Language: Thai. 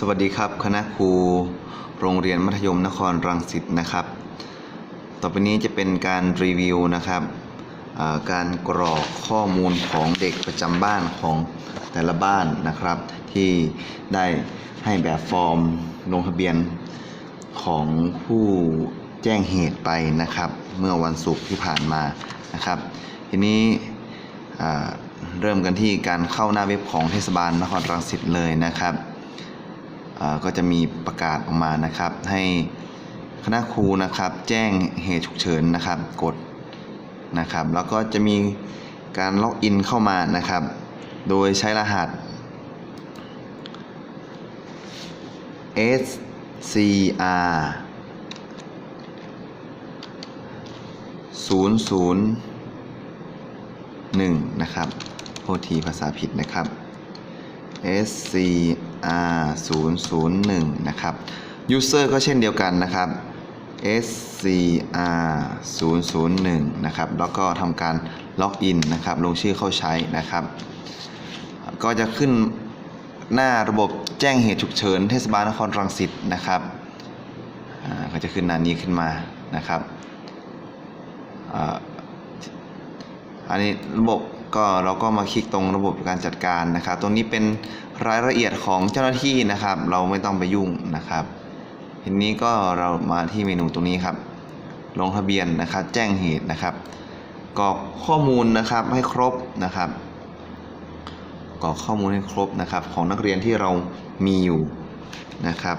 สวัสดีครับ คณะครูโรงเรียนมัธยมนครรังสิตนะครับ ต่อไปนี้จะเป็นการรีวิวนะครับการกรอกข้อมูลของเด็กประจำบ้านของแต่ละบ้านนะครับ ที่ได้ให้แบบฟอร์มลงทะเบียนของผู้แจ้งเหตุไปนะครับ เมื่อวันศุกร์ที่ผ่านมานะครับ ทีนี้เริ่มกันที่การเข้าหน้าเว็บของเทศบาลนครรังสิตเลยนะครับ ก็จะมีประกาศออกมานะครับ ให้คณะครูนะครับ แจ้งเหตุฉุกเฉินนะครับ กดนะครับ แล้วก็จะมีการล็อกอินเข้ามานะครับ โดยใช้รหัส SCR 001 นะครับโทษทีภาษาผิดนะครับ SCR 001นะครับ User ก็เช่นเดียวกันนะครับ SCR 001นะครับ แล้วก็ทำการล็อกอินนะครับ ลงชื่อเข้าใช้นะครับ ก็จะขึ้นหน้าระบบแจ้งเหตุฉุกเฉินเทศบาลนครรังสิตนะครับอ่าก็จะขึ้นหน้านี้ขึ้นมานะครับออันนี้ระบบ ก็เราก็มาคลิกตรงระบบการจัดการนะครับ ตรงนี้เป็นรายละเอียดของเจ้าหน้าที่นะครับ เราไม่ต้องไปยุ่งนะครับทีนี้ก็เรามาที่เมนูตรงนี้ครับ ลงทะเบียนนะครับ แจ้งเหตุนะครับกรอกข้อมูลนะครับให้ครบนะครับกรอกข้อมูลให้ครบนะครับ ของนักเรียนที่เรามีอยู่นะครับ